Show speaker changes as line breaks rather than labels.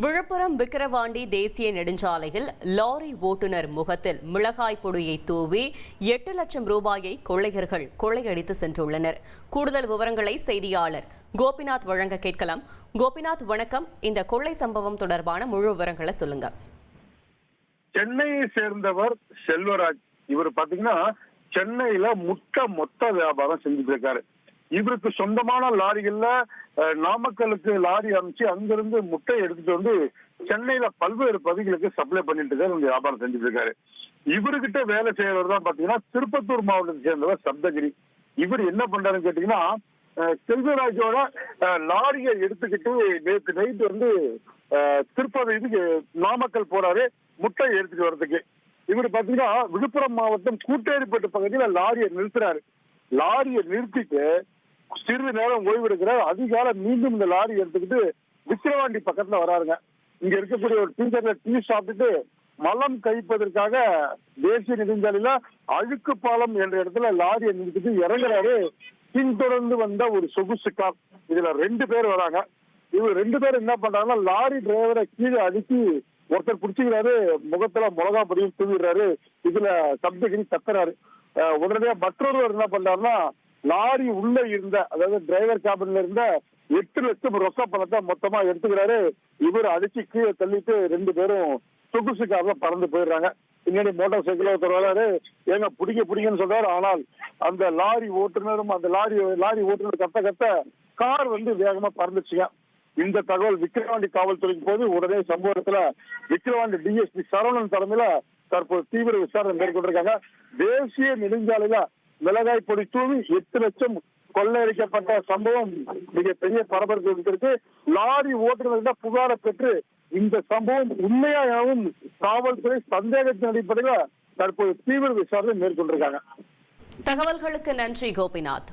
விழுப்புரம் விக்கிரவாண்டி தேசிய நெடுஞ்சாலையில் லாரி ஓட்டுநர் முகத்தில் மிளகாய் பொடியை தூவி எட்டு லட்சம் ரூபாயை கொள்ளையர்கள் கொள்ளையடித்து சென்றுள்ளனர். கூடுதல் விவரங்களை செய்தியாளர் கோபிநாத் வழங்க கேட்கலாம். கோபிநாத் வணக்கம். இந்த கொள்ளை சம்பவம் தொடர்பான முழு விவரங்களை சொல்லுங்க.
சென்னையை சேர்ந்தவர் செல்வராஜ். இவர் பாத்தீங்கன்னா சென்னையில முட்டை மொத்த வியாபாரம் செஞ்சுட்டு இருக்காரு. இவருக்கு சொந்தமான லாரிகள்ல நாமக்கலுக்கு லாரி அமைச்சு அங்கிருந்து முட்டை எடுத்துட்டு வந்து சென்னையில பல்வேறு பகுதிகளுக்கு சப்ளை பண்ணிட்டு இருக்காரு வியாபாரம் செஞ்சுட்டு இருக்காரு. இவர்கிட்ட வேலை செய்யறவர் தான் பாத்தீங்கன்னா திருப்பத்தூர் மாவட்டத்தை சேர்ந்தவர் சப்தகிரி. இவர் என்ன பண்றாருன்னு கேட்டீங்கன்னா செல்வராஜோட லாரியை எடுத்துக்கிட்டு நேற்று நைட் வந்து திருப்பதி இதுக்கு நாமக்கல் போறாரு முட்டை எடுத்துட்டு வர்றதுக்கு. இவர் பாத்தீங்கன்னா விழுப்புரம் மாவட்டம் கூட்டேரிப்பட்டு பகுதியில லாரியை நிறுத்துறாரு. லாரியை நிறுத்திட்டு சிறிது நேரம் ஓய்வெடுக்கிறார் அதிகாலம் மீண்டும் இந்த லாரி எடுத்துக்கிட்டு விக்கிரவாண்டி பக்கத்துல வராருங்க. இங்க இருக்கக்கூடிய ஒரு டீச்சர்ல டீ சாப்பிட்டுட்டு மலம் கழிப்பதற்காக தேசிய நெடுஞ்சாலையில அழுக்கு பாலம் என்ற இடத்துல லாரியை நிறுத்திட்டு இறங்குறாரு. பின்தொடர்ந்து வந்த ஒரு சொகுசு கார் இதுல ரெண்டு பேர் வராங்க. இவர் ரெண்டு பேரும் என்ன பண்றாங்கன்னா லாரி டிரைவரை கீழே அடுக்கி ஒருத்தர் பிடிச்சிக்கிறாரு. முகத்துல மிளகா பொடியும் தூவிடுறாரு. இதுல சப்தகிரி கத்துறாரு அஹ் உடனடியா மற்றொருவர் என்ன பண்றாருன்னா லாரி உள்ள இருந்த அதாவது டிரைவர் கேபின்ல இருந்த எட்டு லட்சம் ரொக்க பணத்தை மொத்தமா எடுத்துக்கிறாரு. இவர் அடிச்சு கீழே தள்ளிட்டு ரெண்டு பேரும் சொகுசு கார்ல பறந்து போயிடுறாங்க. பின்னாடி மோட்டார் சைக்கிள் ஒருத்தர் வராரு. ஏங்க பிடிக்க பிடிங்கன்னு சொல்றாரு. ஆனால் அந்த லாரி ஓட்டுநரும் அந்த லாரி லாரி ஓட்டுநர் கத்த கத்த கார் வந்து வேகமா பறந்துச்சுங்க இந்த தகவல் விக்கிரவாண்டி காவல்துறைக்கு போது உடனே சம்பவத்துல விக்கிரவாண்டி டிஎஸ்பி சரவணன் தலைமையில தற்போது தீவிர விசாரணை மேற்கொண்டிருக்காங்க. தேசிய நெடுஞ்சாலையில மிளகாய் பொடி தூவி எட்டு லட்சம் கொள்ளையடிக்கப்பட்ட சம்பவம் மிகப்பெரிய பரபரப்பு இருக்கிறது லாரி ஓட்டுநர்கிட்ட புகாரை பெற்று இந்த சம்பவம் உண்மையா எனவும் காவல்துறை சந்தேகத்தின் அடிப்படையில் தற்போது தீவிர விசாரணை மேற்கொண்டிருக்காங்க.
தகவல்களுக்கு நன்றி கோபிநாத்.